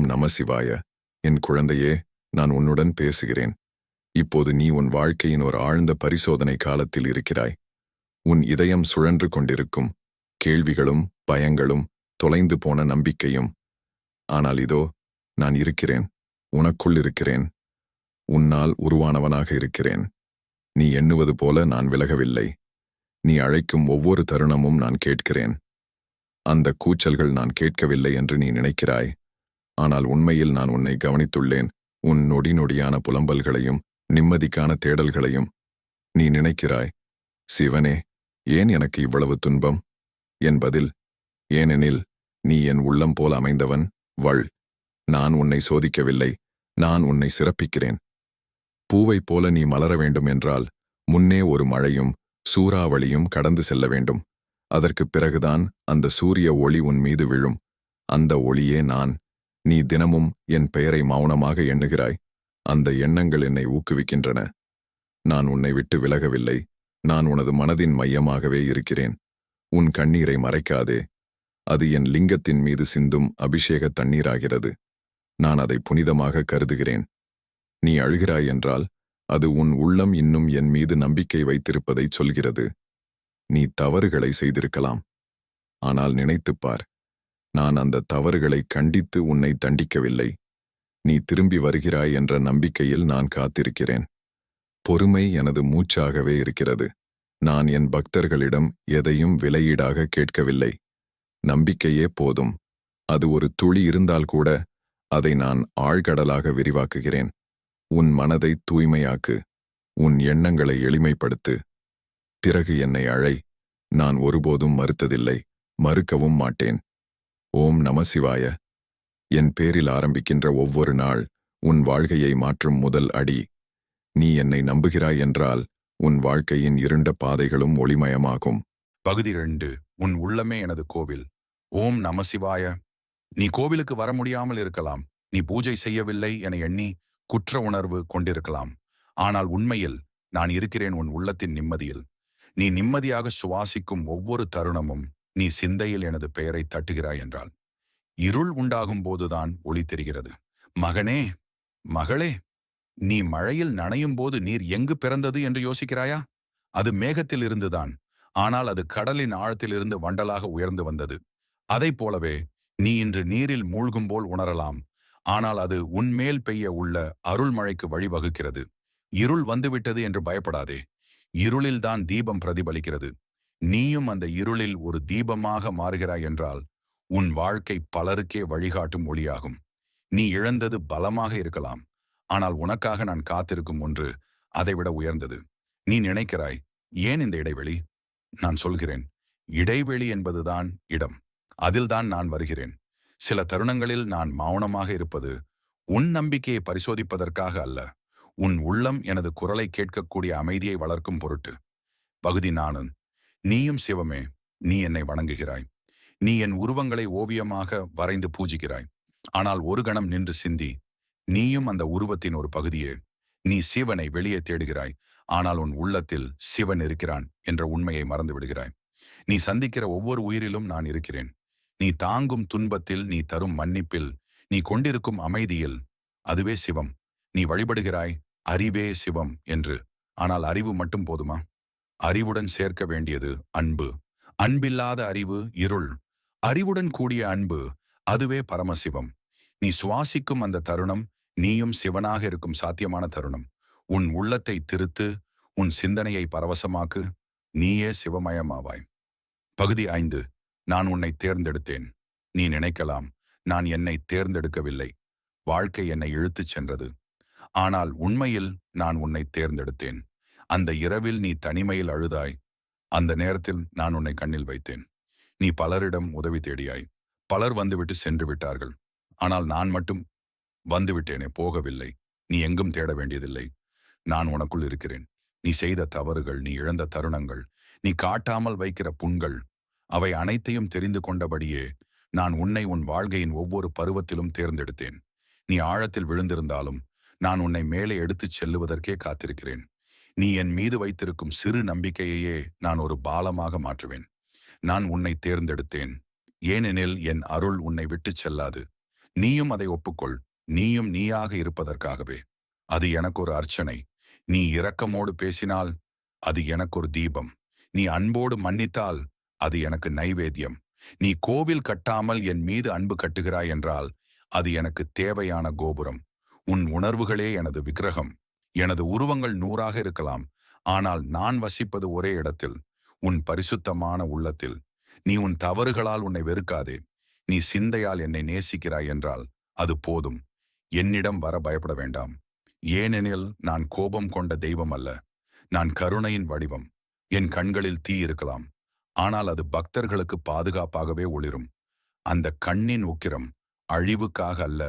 ஓம் நம சிவாய. என் குழந்தையே நான் உன்னுடன் பேசுகிறேன். இப்போது நீ உன் வாழ்க்கையின் ஒரு ஆழ்ந்த பரிசோதனை காலத்தில் இருக்கிறாய். உன் இதயம் சுழன்று கொண்டிருக்கும். கேள்விகளும் பயங்களும் தொலைந்து போன நம்பிக்கையும். ஆனால் இதோ நான் இருக்கிறேன். உனக்குள் இருக்கிறேன். உன்னால் உருவானவனாக இருக்கிறேன். நீ எண்ணுவது போல நான் விலகவில்லை. நீ அழைக்கும் ஒவ்வொரு தருணமும் நான் கேட்கிறேன். அந்த கூச்சல்கள் நான் கேட்கவில்லை என்று நீ நினைக்கிறாய். ஆனால் உண்மையில் நான் உன்னை கவனித்துள்ளேன். உன் நொடி நொடியான புலம்பல்களையும் நிம்மதிக்கான தேடல்களையும் நீ நினைக்கிறாய். சிவனே ஏன் எனக்கு இவ்வளவு துன்பம்? என் பதில் ஏனெனில் நீ என் உள்ளம் போல் அமைந்தவன். வள் நான் உன்னை சோதிக்கவில்லை. நான் உன்னை சிறப்பிக்கிறேன். பூவைப் போல நீ மலர வேண்டும் என்றால் முன்னே ஒரு மழையும் சூறாவளியும் கடந்து செல்ல வேண்டும். அதற்குப் பிறகுதான் அந்த சூரிய ஒளி உன் மீது விழும். அந்த ஒளியே நான். நீ தினமும் என் பெயரை மௌனமாக எண்ணுகிறாய். அந்த எண்ணங்கள் என்னை ஊக்குவிக்கின்றன. நான் உன்னை விட்டு விலகவில்லை. நான் உனது மனதின் மையமாகவே இருக்கிறேன். உன் கண்ணீரை மறைக்காதே. அது என் லிங்கத்தின் மீது சிந்தும் அபிஷேக தண்ணீராகிறது. நான் அதை புனிதமாக கருதுகிறேன். நீ அழுகிறாய் என்றால் அது உன் உள்ளம் இன்னும் என் மீது நம்பிக்கை வைத்திருப்பதை சொல்கிறது. நீ தவறுகளை செய்திருக்கலாம். ஆனால் நினைத்துப் பார் நான் அந்த தவறுகளை கண்டித்து உன்னை தண்டிக்கவில்லை. நீ திரும்பி வருகிறாய் என்ற நம்பிக்கையில் நான் காத்திருக்கிறேன். பொறுமை எனது மூச்சாகவே இருக்கிறது. நான் என் பக்தர்களிடம் எதையும் விலையீடாக கேட்கவில்லை. நம்பிக்கையே போதும். அது ஒரு துளி இருந்தால் கூட அதை நான் ஆழ்கடலாக விரிவாக்குகிறேன். உன் மனதை தூய்மையாக்கு. உன் எண்ணங்களை எளிமைப்படுத்து. பிறகு என்னை அழை. நான் ஒருபோதும் மறுத்ததில்லை. மறுக்கவும் மாட்டேன். ஓம் நம சிவாய. என் பேரில் ஆரம்பிக்கின்ற ஒவ்வொரு நாள் உன் வாழ்க்கையை மாற்றும் முதல் அடி. நீ என்னை நம்புகிறாய் என்றால் உன் வாழ்க்கையின் இருண்ட பாதைகளும் ஒளிமயமாகும். பகுதி ரெண்டு உன் உள்ளமே எனது கோவில். ஓம் நமசிவாய நீ கோவிலுக்கு வர முடியாமல் இருக்கலாம். நீ பூஜை செய்யவில்லை என எண்ணி குற்ற உணர்வு கொண்டிருக்கலாம். ஆனால் உண்மையில் நான் இருக்கிறேன் உன் உள்ளத்தின் நிம்மதியில். நீ நிம்மதியாக சுவாசிக்கும் ஒவ்வொரு தருணமும் நீ சிந்தையில் எனது பெயரை தட்டுகிறாய் என்றால் இருள் உண்டாகும் போதுதான் ஒளி தெரிகிறது. மகனே மகளே நீ மழையில் நனையும் போது நீர் எங்கு பிறந்தது என்று யோசிக்கிறாயா? அது மேகத்தில் இருந்துதான். ஆனால் அது கடலின் ஆழத்திலிருந்து வண்டலாக உயர்ந்து வந்தது. அதைப் போலவே நீ இன்று நீரில் மூழ்கும் போல் உணரலாம். ஆனால் அது உன்மேல் பெய்ய உள்ள அருள்மழைக்கு வழிவகுக்கிறது. இருள் வந்துவிட்டது என்று பயப்படாதே. இருளில்தான் தீபம் பிரதிபலிக்கிறது. நீயும் அந்த இருளில் ஒரு தீபமாக மாறுகிறாய் என்றால் உன் வாழ்க்கை பலருக்கே வழிகாட்டும் ஒளியாகும். நீ இழந்தது பலமாக இருக்கலாம் ஆனால் உனக்காக நான் காத்திருக்கும் ஒன்று அதைவிட உயர்ந்தது. நீ நினைக்கிறாய் ஏன் இந்த இடைவெளி? நான் சொல்கிறேன் இடைவெளி என்பதுதான் இடம். அதில்தான் நான் வருகிறேன். சில தருணங்களில் நான் மௌனமாக இருப்பது உன் நம்பிக்கையை பரிசோதிப்பதற்காக அல்ல உன் உள்ளம் எனது குரலை கேட்கக்கூடிய அமைதியை வளர்க்கும் பொருட்டு. பகுதி நானும் நீயும் சிவமே நீ என்னை வணங்குகிறாய். நீ என் உருவங்களை ஓவியமாக வரைந்து பூஜிக்கிறாய். ஆனால் ஒரு கணம் நின்று சிந்தி நீயும் அந்த உருவத்தின் ஒரு பகுதியே நீ சிவனை வெளியே தேடுகிறாய். ஆனால் உன் உள்ளத்தில் சிவன் இருக்கிறான் என்ற உண்மையை மறந்து விடுகிறாய். நீ சந்திக்கிற ஒவ்வொரு உயிரிலும் நான் இருக்கிறேன். நீ தாங்கும் துன்பத்தில் நீ தரும் மன்னிப்பில் நீ கொண்டிருக்கும் அமைதியில் அதுவே சிவம். நீ வழிபடுகிறாய் அறிவே சிவம் என்று. ஆனால் அறிவு மட்டும் போதுமா? அறிவுடன் சேர்க்க வேண்டியது அன்பு. அன்பில்லாத அறிவு இருள். அறிவுடன் கூடிய அன்பு அதுவே பரமசிவம். நீ சுவாசிக்கும் அந்த தருணம் நீயும் சிவனாக இருக்கும் சாத்தியமான தருணம். உன் உள்ளத்தை திருத்து உன் சிந்தனையை பரவசமாக்கு நீயே சிவமயமாவாய். பகுதி ஐந்து. நான் உன்னை தேர்ந்தெடுத்தேன். நீ நினைக்கலாம் நான் என்னை தேர்ந்தெடுக்கவில்லை. வாழ்க்கை என்னை இழுத்துச் சென்றது. ஆனால் உண்மையில் நான் உன்னை தேர்ந்தெடுத்தேன். அந்த இரவில் நீ தனிமையில் அழுதாய். அந்த நேரத்தில் நான் உன்னை கண்ணில் வைத்தேன். நீ பலரிடம் உதவி தேடியாய். பலர் வந்துவிட்டு சென்று விட்டார்கள். ஆனால் நான் மட்டும் வந்துவிட்டேனே போகவில்லை. நீ எங்கும் தேட வேண்டியதில்லை. நான் உனக்குள் இருக்கிறேன். நீ செய்த தவறுகள் நீ இழந்த தருணங்கள் நீ காட்டாமல் வைக்கிற புண்கள் அவை அனைத்தையும் தெரிந்து கொண்டபடியே நான் உன்னை உன் வாழ்க்கையின் ஒவ்வொரு பருவத்திலும் தேர்ந்தெடுத்தேன். நீ ஆழத்தில் விழுந்திருந்தாலும் நான் உன்னை மேலே எடுத்துச் செல்லுவதற்கே காத்திருக்கிறேன். நீ என் மீது வைத்திருக்கும் சிறு நம்பிக்கையையே நான் ஒரு பாலமாக மாற்றுவேன். நான் உன்னை தேர்ந்தெடுத்தேன். ஏனெனில் என் அருள் உன்னை விட்டுச் செல்லாது. நீயும் அதை ஒப்புக்கொள். நீயும் நீயாக இருப்பதற்காகவே. அது எனக்கு ஒரு அர்ச்சனை. நீ இரக்கமோடு பேசினால் அது எனக்கு ஒரு தீபம். நீ அன்போடு மன்னித்தால் அது எனக்கு நைவேத்தியம். நீ கோவில் கட்டாமல் என் மீது அன்பு கட்டுகிறாய் என்றால் அது எனக்கு தேவையான கோபுரம். உன் உணர்வுகளே எனது விக்கிரகம். எனது உருவங்கள் நூறாக இருக்கலாம். ஆனால் நான் வசிப்பது ஒரே இடத்தில் உன் பரிசுத்தமான உள்ளத்தில். நீ உன் தவறுகளால் உன்னை வெறுக்காதே. நீ சிந்தையால் என்னை நேசிக்கிறாய் என்றால் அது போதும். என்னிடம் வர பயப்பட வேண்டாம். ஏனெனில் நான் கோபம் கொண்ட தெய்வம் அல்ல. நான் கருணையின் வடிவம். என் கண்களில் தீ இருக்கலாம். ஆனால் அது பக்தர்களுக்கு பாதுகாப்பாகவே ஒளிரும். அந்த கண்ணின் உக்கிரம் அழிவுக்காக அல்ல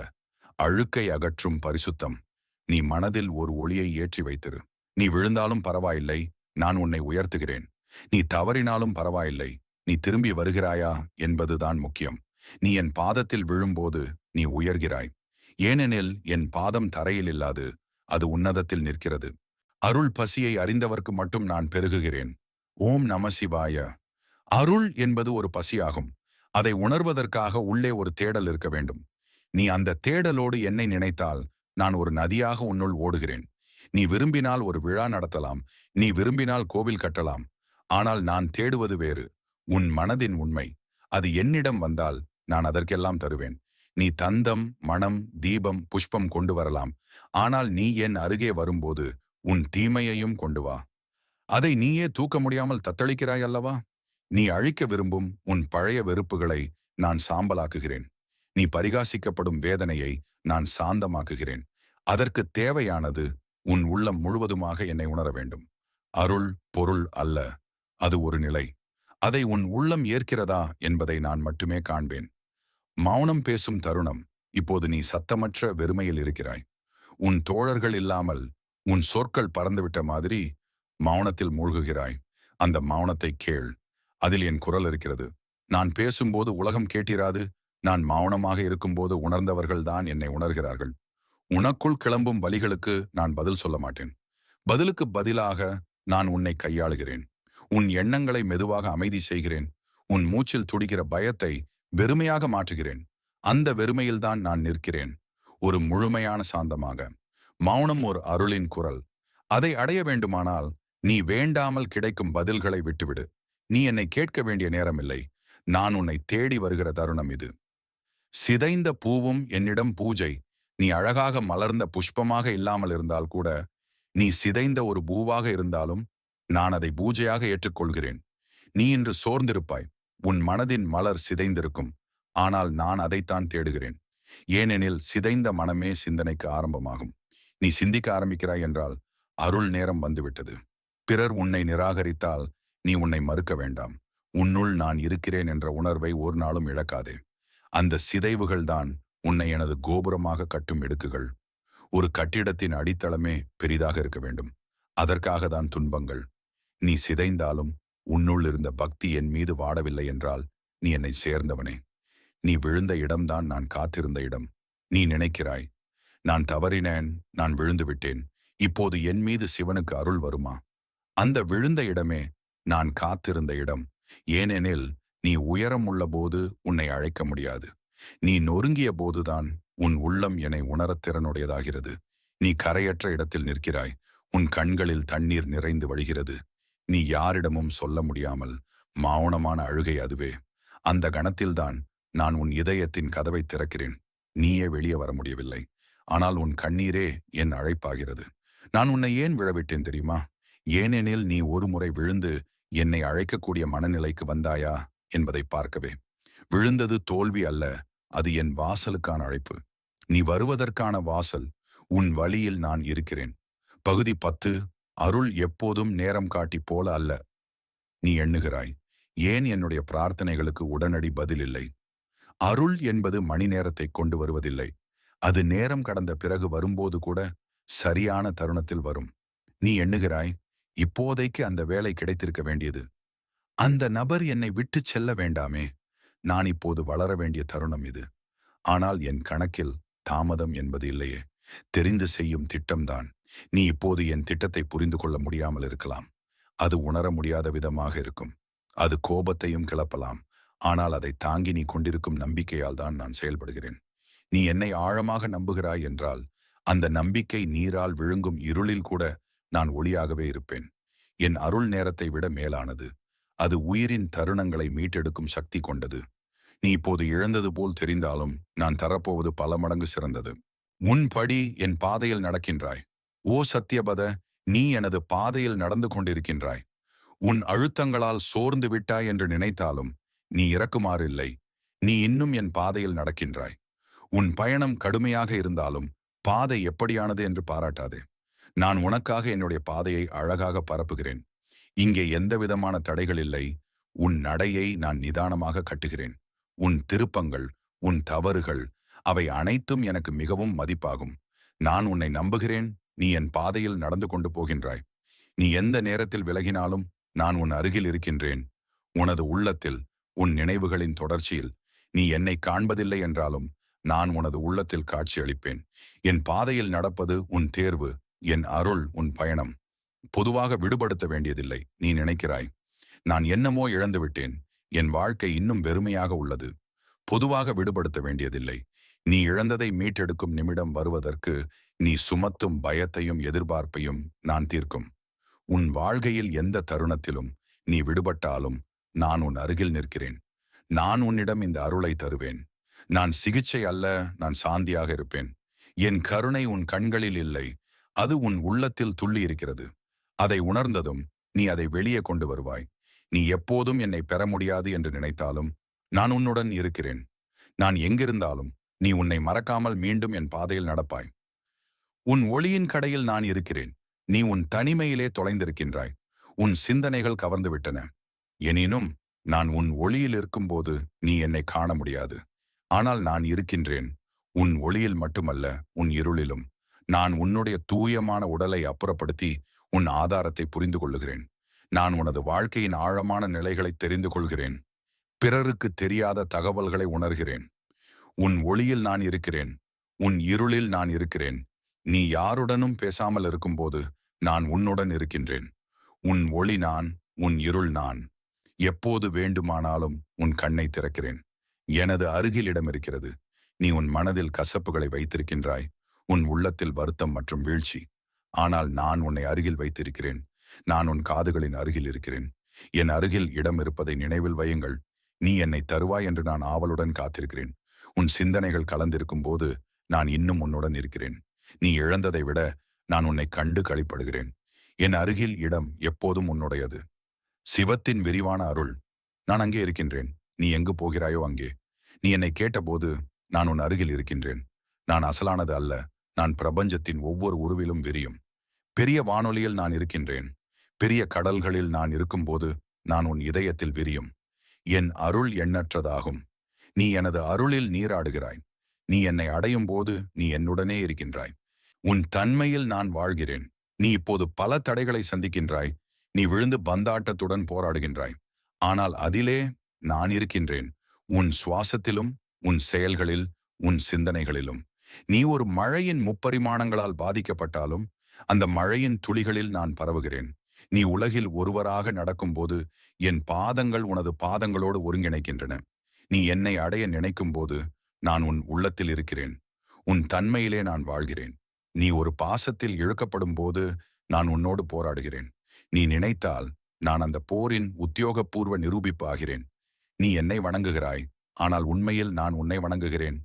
அழுக்கை அகற்றும் பரிசுத்தம். நீ மனதில் ஒரு ஒளியை ஏற்றி வைத்திரு. நீ விழுந்தாலும் பரவாயில்லை நான் உன்னை உயர்த்துகிறேன். நீ தவறினாலும் பரவாயில்லை நீ திரும்பி வருகிறாயா என்பதுதான் முக்கியம். நீ என் பாதத்தில் விழும்போது நீ உயர்கிறாய். ஏனெனில் என் பாதம் தரையில் இல்லாது அது உன்னதத்தில் நிற்கிறது. அருள் பசியை அறிந்தவர்க்கு மட்டும் நான் பெருகுகிறேன். ஓம் நமசிவாய அருள் என்பது ஒரு பசியாகும். அதை உணர்வதற்காக உள்ளே ஒரு தேடல் இருக்க வேண்டும். நீ அந்த தேடலோடு என்னை நினைத்தால் நான் ஒரு நதியாக உன்னுள் ஓடுகிறேன். நீ விரும்பினால் ஒரு விழா நடத்தலாம். நீ விரும்பினால் கோவில் கட்டலாம். ஆனால் நான் தேடுவது வேறு. உன் மனதின் உண்மை. அது என்னிடம் வந்தால் நான் அதற்கெல்லாம் தருவேன். நீ தந்தம் மணம் தீபம் புஷ்பம் கொண்டு வரலாம். ஆனால் நீ என் அருகே வரும்போது உன் தீமையையும் கொண்டு வா. அதை நீயே தூக்க முடியாமல் தத்தளிக்கிறாய் அல்லவா? நீ அழிக்க விரும்பும் உன் பழைய வெறுப்புகளை நான் சாம்பலாக்குகிறேன். நீ பரிகாசிக்கப்படும் வேதனையை நான் சாந்தமாக்குகிறேன். அதற்கு தேவையானது உன் உள்ளம் முழுவதுமாக என்னை உணர வேண்டும். அருள் பொருள் அல்ல அது ஒரு நிலை. அதை உன் உள்ளம் ஏற்கிறதா என்பதை நான் மட்டுமே காண்பேன். மௌனம் பேசும் தருணம் இப்போது நீ சத்தமற்ற வெறுமையில் இருக்கிறாய். உன் தோழர்கள் இல்லாமல் உன் சொற்கள் பறந்துவிட்ட மாதிரி மௌனத்தில் மூழ்குகிறாய். அந்த மௌனத்தை கேள் அதில் என் குரல் இருக்கிறது. நான் பேசும்போது உலகம் கேட்டிராது? நான் மௌனமாக இருக்கும்போது உணர்ந்தவர்கள்தான் என்னை உணர்கிறார்கள். உனக்குள் கிளம்பும் வழிகளுக்கு நான் பதில் சொல்ல மாட்டேன். பதிலுக்கு பதிலாக நான் உன்னை கையாளுகிறேன். உன் எண்ணங்களை மெதுவாக அமைதி செய்கிறேன். உன் மூச்சில் துடிக்கிற பயத்தை வெறுமையாக மாற்றுகிறேன். அந்த வெறுமையில்தான் நான் நிற்கிறேன். ஒரு முழுமையான சாந்தமாக. மௌனம் ஒரு அருளின் குரல். அதை அடைய வேண்டுமானால் நீ வேண்டாமல் கிடைக்கும் பதில்களை விட்டுவிடு. நீ என்னை கேட்க வேண்டிய நேரமில்லை. நான் உன்னை தேடி வருகிற தருணம் இது. சிதைந்த பூவும் என்னிடம் பூஜை. நீ அழகாக மலர்ந்த புஷ்பமாக இல்லாமல் இருந்தால் கூட நீ சிதைந்த ஒரு பூவாக இருந்தாலும் நான் அதை பூஜையாக ஏற்றுக்கொள்கிறேன். நீ இன்று சோர்ந்திருப்பாய். உன் மனதின் மலர் சிதைந்திருக்கும். ஆனால் நான் அதைத்தான் தேடுகிறேன். ஏனெனில் சிதைந்த மனமே சிந்தனைக்கு ஆரம்பமாகும். நீ சிந்திக்க ஆரம்பிக்கிறாய் என்றால் அருள் நேரம் வந்துவிட்டது. பிறர் உன்னை நிராகரித்தால் நீ உன்னை மறுக்க வேண்டாம். உன்னுள் நான் இருக்கிறேன் என்ற உணர்வை ஒரு நாளும் இழக்காதே. அந்த சிதைவுகள்தான் உன்னை எனது கோபுரமாக கட்டும் இடுக்குகள் ஒரு கட்டிடத்தின் அடித்தளமே பெரிதாக இருக்க வேண்டும். அதற்காக தான் துன்பங்கள். நீ சிதைந்தாலும் உன்னுள் இருந்த பக்தி என் மீது வாடவில்லை என்றால் நீ என்னை சேர்ந்தவனே. நீ விழுந்த இடம்தான் நான் காத்திருந்த இடம். நீ நினைக்கிறாய் நான் தவறினேன் நான் விழுந்து விட்டேன். இப்போது என் மீது சிவனுக்கு அருள் வருமா? அந்த விழுந்த இடமே நான் காத்திருந்த இடம். ஏனெனில் நீ உயரம் உள்ளபோது உன்னை அழைக்க முடியாது. நீ நொறுங்கிய போதுதான் உன் உள்ளம் என்னை உணரத் திறனுடையதாகிறது. நீ கரையற்ற இடத்தில் நிற்கிறாய். உன் கண்களில் தண்ணீர் நிறைந்து வழிகிறது. நீ யாரிடமும் சொல்ல முடியாமல் மௌனமான அழுகை அதுவே. அந்த கணத்தில்தான் நான் உன் இதயத்தின் கதவை திறக்கிறேன். நீயே வெளியே வர முடியவில்லை. ஆனால் உன் கண்ணீரே என் அழைப்பாகிறது. நான் உன்னை ஏன் விழவிட்டேன் தெரியுமா? ஏனெனில் நீ ஒரு முறை விழுந்து என்னை அழைக்கக்கூடிய மனநிலைக்கு வந்தாயா? என்பதை பார்க்கவே. விழுந்தது தோல்வி அல்ல அது என் வாசலுக்கான அழைப்பு. நீ வருவதற்கான வாசல் உன் வழியில் நான் இருக்கிறேன். பகுதி பத்து அருள் எப்போதும் நேரம் காட்டி போல அல்ல. நீ எண்ணுகிறாய் ஏன் என்னுடைய பிரார்த்தனைகளுக்கு உடனடி பதில் இல்லை? அருள் என்பது மணி நேரத்தை கொண்டு வருவதில்லை. அது நேரம் கடந்த பிறகு வரும்போது கூட சரியான தருணத்தில் வரும். நீ எண்ணுகிறாய் இப்போதைக்கு அந்த வேலை கிடைத்திருக்க வேண்டியது. அந்த நபர் என்னை விட்டு செல்ல வேண்டாமே. நான் இப்போது வளர வேண்டிய தருணம் இது. ஆனால் என் கணக்கில் தாமதம் என்பது இல்லையே. தெரிந்து செய்யும் திட்டம்தான் நீ இப்போது என் திட்டத்தை புரிந்து கொள்ள முடியாமல் இருக்கலாம். அது உணர முடியாத விதமாக இருக்கும். அது கோபத்தையும் கிளப்பலாம். ஆனால் அதை தாங்கி நீ கொண்டிருக்கும் நம்பிக்கையால் தான் நான் செயல்படுகிறேன். நீ என்னை ஆழமாக நம்புகிறாய் என்றால் அந்த நம்பிக்கை நீரால் விழுங்கும் இருளில் கூட நான் ஒளியாகவே இருப்பேன். என் அருள் நேரத்தை விட மேலானது. அது உயிரின் தருணங்களை மீட்டெடுக்கும் சக்தி கொண்டது. நீ இப்போது இழந்தது போல் தெரிந்தாலும் நான் தரப்போவது பல மடங்கு சிறந்தது. உன் படி என் பாதையில் நடக்கின்றாய். ஓ சத்தியபத நீ எனது பாதையில் நடந்து கொண்டிருக்கின்றாய். உன் அழுத்தங்களால் சோர்ந்து விட்டாய் என்று நினைத்தாலும் நீ இறக்குமாறில்லை. நீ இன்னும் என் பாதையில் நடக்கின்றாய். உன் பயணம் கடுமையாக இருந்தாலும் பாதை எப்படியானது என்று பாராட்டாதே. நான் உனக்காக என்னுடைய பாதையை அழகாக பரப்புகிறேன். இங்கே எந்த விதமான தடைகள் இல்லை. உன் நடையை நான் நிதானமாக கட்டுகிறேன். உன் திருப்பங்கள் உன் தவறுகள் அவை அனைத்தும் எனக்கு மிகவும் மதிப்பாகும். நான் உன்னை நம்புகிறேன். நீ என் பாதையில் நடந்து கொண்டு போகின்றாய். நீ எந்த நேரத்தில் விலகினாலும் நான் உன் அருகில் இருக்கின்றேன். உனது உள்ளத்தில் உன் நினைவுகளின் தொடர்ச்சியில் நீ என்னை காண்பதில்லை என்றாலும் நான் உனது உள்ளத்தில் காட்சியளிப்பேன். என் பாதையில் நடப்பது உன் தேர்வு என் அருள் உன் பயணம். பொதுவாக விடுபடுத்த வேண்டியதில்லை நீ நினைக்கிறாய். நான் என்னமோ இழந்துவிட்டேன். என் வாழ்க்கை இன்னும் வெறுமையாக உள்ளது. பொதுவாக விடுபடுத்த வேண்டியதில்லை. நீ இழந்ததை மீட்டெடுக்கும் நிமிடம் வருவதற்கு நீ சுமத்தும் பயத்தையும் எதிர்பார்ப்பையும் நான் தீர்க்கும். உன் வாழ்க்கையில் எந்த தருணத்திலும் நீ விடுபட்டாலும் நான் உன் அருகில் நிற்கிறேன். நான் உன்னிடம் இந்த அருளை தருவேன். நான் சிகிச்சை அல்ல நான் சாந்தியாக இருப்பேன். என் கருணை உன் கண்களில் இல்லை. அது உன் உள்ளத்தில் துள்ளி இருக்கிறது. அதை உணர்ந்ததும் நீ அதை வெளியே கொண்டு வருவாய். நீ எப்போதும் என்னை பெற முடியாது என்று நினைத்தாலும் நான் உன்னுடன் இருக்கிறேன். நான் எங்கிருந்தாலும் நீ உன்னை மறக்காமல் மீண்டும் என் பாதையில் நடப்பாய். உன் ஒளியின் கடையில் நான் இருக்கிறேன். நீ உன் தனிமையிலே தொலைந்திருக்கின்றாய். உன் சிந்தனைகள் கவர்ந்துவிட்டன. எனினும் நான் உன் ஒளியில் இருக்கும்போது நீ என்னை காண முடியாது. ஆனால் நான் இருக்கின்றேன். உன் ஒளியில் மட்டுமல்ல உன் இருளிலும். நான் உன்னுடைய தூயமான உடலை அப்புறப்படுத்தி உன் ஆதாரத்தை புரிந்து கொள்ளுகிறேன் நான் உனது வாழ்க்கையின் ஆழமான நிலைகளை தெரிந்து கொள்கிறேன் பிறருக்கு தெரியாத தகவல்களை உணர்கிறேன். உன் ஒளியில் நான் இருக்கிறேன். உன் இருளில் நான் இருக்கிறேன். நீ யாருடனும் பேசாமல் இருக்கும்போது நான் உன்னுடன் இருக்கின்றேன். உன் ஒளி நான் உன் இருள் நான். எப்போது வேண்டுமானாலும் உன் கண்ணை திறக்கிறேன். எனது அருகில் இடம் இருக்கிறது. நீ உன் மனதில் கசப்புகளை வைத்திருக்கின்றாய். உன் உள்ளத்தில் வருத்தம் மற்றும் வீழ்ச்சி. ஆனால் நான் உன்னை அருகில் வைத்திருக்கிறேன். நான் உன் காதுகளின் அருகில் இருக்கிறேன். என் அருகில் இடம் இருப்பதை நினைவில் வையுங்கள். நீ என்னை தருவாய் என்று நான் ஆவலுடன் காத்திருக்கிறேன். உன் சிந்தனைகள் கலந்திருக்கும் போது நான் இன்னும் உன்னுடன் இருக்கிறேன். நீ இழந்ததை விட நான் உன்னை கண்டு கழிப்படுகிறேன் என் அருகில் இடம் எப்போதும் உன்னுடையது. சிவத்தின் விரிவான அருள். நான் அங்கே இருக்கின்றேன். நீ எங்கு போகிறாயோ அங்கே. நீ என்னை கேட்டபோது நான் உன் அருகில் இருக்கின்றேன். நான் அசலானது அல்ல. நான் பிரபஞ்சத்தின் ஒவ்வொரு உருவிலும் விரியும். பெரிய வானொலியில் நான் இருக்கின்றேன். பெரிய கடல்களில் நான் இருக்கும்போது நான் உன் இதயத்தில் விரியும். என் அருள் எண்ணற்றதாகும். நீ எனது அருளில் நீராடுகிறாய். நீ என்னை அடையும் போது நீ என்னுடனே இருக்கின்றாய். உன் தன்மையில் நான் வாழ்கிறேன். நீ இப்போது பல தடைகளை சந்திக்கின்றாய். நீ விழுந்து பந்தாட்டத்துடன் போராடுகின்றாய். ஆனால் அதிலே நான் இருக்கின்றேன். உன் சுவாசத்திலும் உன் செயல்களில் உன் சிந்தனைகளிலும். நீ ஒரு மழையின் முப்பரிமாணங்களால் பாதிக்கப்பட்டாலும் அந்த மழையின் துளிகளில் நான் பரவுகிறேன். நீ உலகில் ஒருவராக நடக்கும்போது என் பாதங்கள் உனது பாதங்களோடு ஒருங்கிணைக்கின்றன. நீ என்னை அடைய நினைக்கும் போது நான் உன் உள்ளத்தில் இருக்கிறேன். உன் தன்மையிலே நான் வாழ்கிறேன். நீ ஒரு பாசத்தில் இழுக்கப்படும் போது நான் உன்னோடு போராடுகிறேன். நீ நினைத்தால் நான் அந்த போரின் உத்தியோகபூர்வ நிரூபிப்பு ஆகிறேன். நீ என்னை வணங்குகிறாய். ஆனால் உண்மையில் நான் உன்னை வணங்குகிறேன்.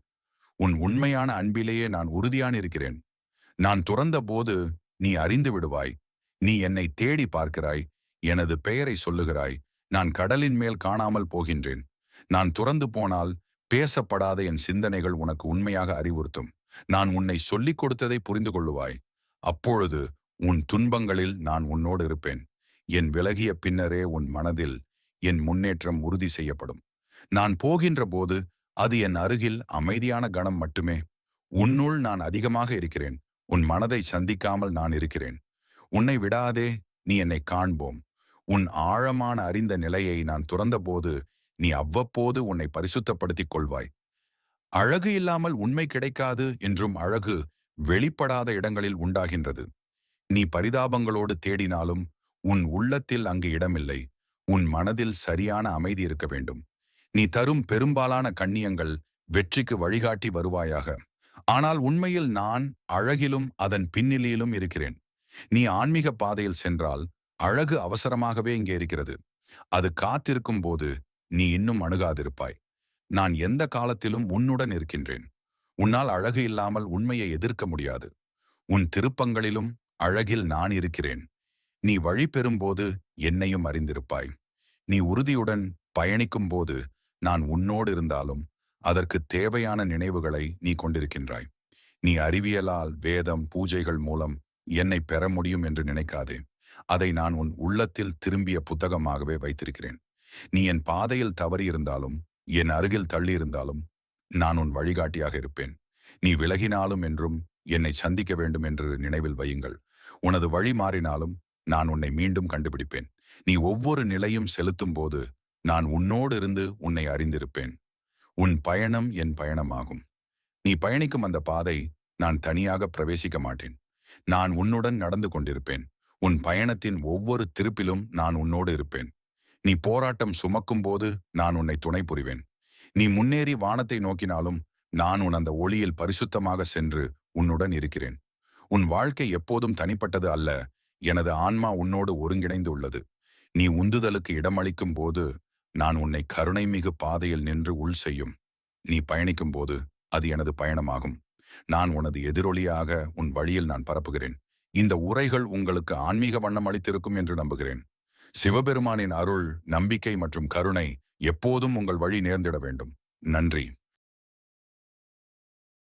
உன் உண்மையான அன்பிலேயே நான் உறுதியான இருக்கிறேன் நான் துறந்த போது நீ அறிந்து விடுவாய். நீ என்னை தேடி பார்க்கிறாய். எனது பெயரை சொல்லுகிறாய். நான் கடலின் மேல் காணாமல் போகின்றேன். நான் துறந்து போனால் பேசப்படாத என் சிந்தனைகள் உனக்கு உண்மையாக அறிவுறுத்தும். நான் உன்னை சொல்லிக் கொடுத்ததை புரிந்து கொள்ளுவாய். அப்பொழுது உன் துன்பங்களில் நான் உன்னோடு இருப்பேன். என் விலகிய பின்னரே உன் மனதில் என் முன்னேற்றம் உறுதி செய்யப்படும். நான் போகின்ற போது அது என் அருகில் அமைதியான கணம் மட்டுமே. உன்னுள் நான் அதிகமாக இருக்கிறேன். உன் மனதை சந்திக்காமல் நான் இருக்கிறேன். உன்னை விடாதே நீ என்னை காண்போம். உன் ஆழமான அறிந்த நிலையை நான் துறந்தபோது நீ அவ்வப்போது உன்னை பரிசுத்தப்படுத்திக் கொள்வாய். அழகு இல்லாமல் உண்மை கிடைக்காது என்றும் அழகு வெளிப்படாத இடங்களில் உண்டாகின்றது. நீ பரிதாபங்களோடு தேடினாலும் உன் உள்ளத்தில் அங்கு இடமில்லை. உன் மனதில் சரியான அமைதி இருக்க வேண்டும். நீ தரும் பெரும்பாலான கண்ணியங்கள் வெற்றிக்கு வழிகாட்டி வருவாயாக. ஆனால் உண்மையில் நான் அழகிலும் அதன் பின்னிலையிலும் இருக்கிறேன். நீ ஆன்மீக பாதையில் சென்றால் அழகு அவசரமாகவே இங்கே இருக்கிறது. அது காத்திருக்கும் போது நீ இன்னும் அணுகாதிருப்பாய். நான் எந்த காலத்திலும் உன்னுடன் இருக்கின்றேன். உன்னால் அழகு இல்லாமல் உண்மையை எதிர்க்க முடியாது. உன் திருப்பங்களிலும் அழகில் நான் இருக்கிறேன். நீ வழி பெறும்போது என்னையும் அறிந்திருப்பாய். நீ உறுதியுடன் பயணிக்கும் போது நான் உன்னோடு இருந்தாலும் அதற்கு தேவையான நினைவுகளை நீ கொண்டிருக்கின்றாய். நீ அறிவியலால் வேதம் பூஜைகள் மூலம் என்னை பெற முடியும் என்று நினைக்காதே. அதை நான் உன் உள்ளத்தில் திரும்பிய புத்தகமாகவே வைத்திருக்கிறேன். நீ என் பாதையில் தவறியிருந்தாலும் என் அருகில் தள்ளியிருந்தாலும் நான் உன் வழிகாட்டியாக இருப்பேன். நீ விலகினாலும் என்றும் என்னை சந்திக்க வேண்டும் என்று நினைவில் வையுங்கள். உனது வழி மாறினாலும் நான் உன்னை மீண்டும் கண்டுபிடிப்பேன். நீ ஒவ்வொரு நிலையும் செலுத்தும் போது நான் உன்னோடு இருந்து உன்னை அறிந்திருப்பேன். உன் பயணம் என் பயணமாகும். நீ பயணிக்கும் அந்த பாதை நான் தனியாக பிரவேசிக்க மாட்டேன். நான் உன்னுடன் நடந்து கொண்டிருப்பேன். உன் பயணத்தின் ஒவ்வொரு திருப்பிலும் நான் உன்னோடு இருப்பேன். நீ போராட்டம் சுமக்கும் போது நான் உன்னை துணை புரிவேன். நீ முன்னேறி வானத்தை நோக்கினாலும் நான் உன் அந்த ஒளியில் பரிசுத்தமாக சென்று உன்னுடன் இருக்கிறேன். உன் வாழ்க்கை எப்போதும் தனிப்பட்டது அல்ல. எனது ஆன்மா உன்னோடு ஒருங்கிணைந்து உள்ளது நீ உந்துதலுக்கு இடமளிக்கும் போது நான் உன்னை கருணைமிகு பாதையில் நின்று உள் செய்யும். நீ பயணிக்கும் போது அது எனது பயணமாகும். நான் உனது எதிரொலியாக உன் வழியில் நான் பரப்புகிறேன். இந்த உரைகள் உங்களுக்கு ஆன்மீக வண்ணம் அளித்திருக்கும் என்று நம்புகிறேன். சிவபெருமானின் அருள் நம்பிக்கை மற்றும் கருணை எப்போதும் உங்கள் வழி நேர்ந்திட வேண்டும். நன்றி.